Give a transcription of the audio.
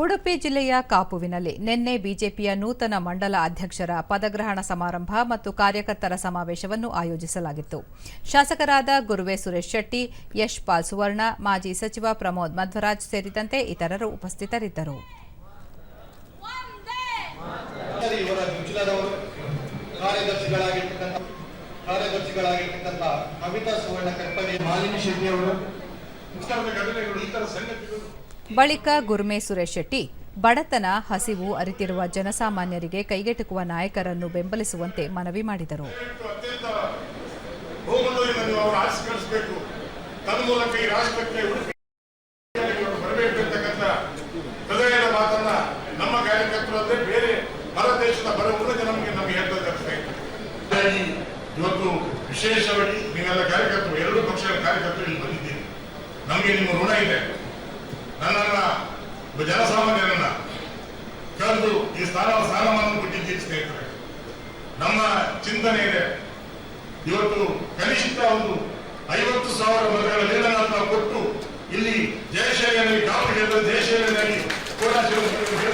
ಉಡುಪಿ ಜಿಲ್ಲೆಯ ಕಾಪುವಿನಲ್ಲಿ ನಿನ್ನೆ ಬಿಜೆಪಿಯ ನೂತನ ಮಂಡಲ ಅಧ್ಯಕ್ಷರ ಪದಗ್ರಹಣ ಸಮಾರಂಭ ಮತ್ತು ಕಾರ್ಯಕರ್ತರ ಸಮಾವೇಶವನ್ನು ಆಯೋಜಿಸಲಾಗಿತ್ತು. ಶಾಸಕರಾದ ಗುರುವೆ ಸುರೇಶ್ ಶೆಟ್ಟಿ, ಯಶ್ ಪಾಲ್ ಸುವರ್ಣ, ಮಾಜಿ ಸಚಿವ ಪ್ರಮೋದ್ ಮಧ್ವರಾಜ್ ಸೇರಿದಂತೆ ಇತರರು ಉಪಸ್ಥಿತರಿದ್ದರು. ಕವಿತಾ ಸುವರ್ಣ ಬಳಿಕ ಗುರ್ಮೆ ಸುರೇಶ್ ಶೆಟ್ಟಿ, ಬಡತನ, ಹಸಿವು ಅರಿತಿರುವ ಜನಸಾಮಾನ್ಯರಿಗೆ ಕೈಗೆಟುಕುವ ನಾಯಕರನ್ನು ಬೆಂಬಲಿಸುವಂತೆ ಮನವಿ ಮಾಡಿದರು. ವಿಶೇಷವಾಗಿ ನೀವೆಲ್ಲ ಕಾರ್ಯಕರ್ತರು, ಎರಡು ಪಕ್ಷಗಳ ಕಾರ್ಯಕರ್ತರು ಇಲ್ಲಿ ಬಂದಿದ್ದೀರಿ. ನಮಗೆ ನಿಮ್ಮ ಋಣ ಇದೆ. ನನ್ನನ್ನ ಜನಸಾಮಾನ್ಯರನ್ನ ಕರೆದು ಈ ಸ್ಥಾನ ಸ್ಥಾನಮಾನ ಕೊಟ್ಟಿದ್ದೆ ಸ್ನೇಹಿತರೆ. ನಮ್ಮ ಚಿಂತನೆ ಇದೆ. ಇವತ್ತು ಕನಿಷ್ಠ ಒಂದು ಐವತ್ತು ಸಾವಿರ ಮತಗಳ ನೀರನ್ನು ಕೊಟ್ಟು ಇಲ್ಲಿ ಜಯಶೈಲಿಯಲ್ಲಿ ಕಾಪು ಗೆದ್ದ ಜಯಶೈಲಿಯಲ್ಲಿ ಮಾಡ್ತೇನೆ